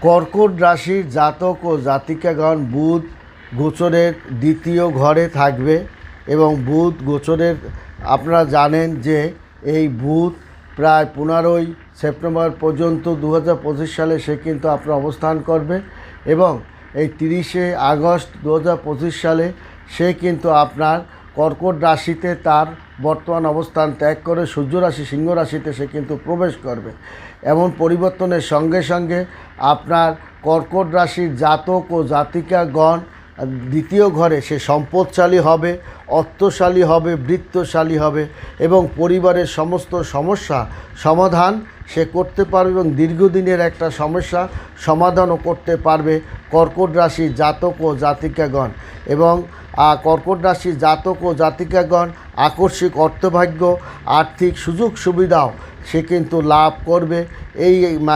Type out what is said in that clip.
কর্কট রাশির জাতক ও জাতিকাগণ বুধ গোচরের দ্বিতীয় ঘরে থাকবে এবং বুধ গোচরের, আপনারা জানেন যে এই বুধ প্রায় পনেরোই সেপ্টেম্বর পর্যন্ত দু সালে সে কিন্তু আপনার অবস্থান করবে এবং এই তিরিশে আগস্ট দু সালে সে কিন্তু আপনার কর্কট রাশিতে তার বর্তমান অবস্থান ত্যাগ করে সূর্য রাশি, সিংহ রাশিতে সে কিন্তু প্রবেশ করবে। এমন পরিবর্তনের সঙ্গে সঙ্গে আপনার কর্কট রাশির জাতক ও জাতিকাগণ দ্বিতীয় ঘরে সে সম্পদশালী হবে, অর্থশালী হবে, বৃত্তশালী হবে এবং পরিবারের সমস্ত সমস্যা সমাধান সে করতে পারবে এবং দীর্ঘদিনের একটা সমস্যা সমাধানও করতে পারবে কর্কট রাশি জাতক ও জাতিকাগণ এবং কর্কট রাশি জাতক ও জাতিকাগণ আকস্মিক অর্থভাগ্য, আর্থিক সুযোগ সুবিধাও সে কিন্তু লাভ করবে। এই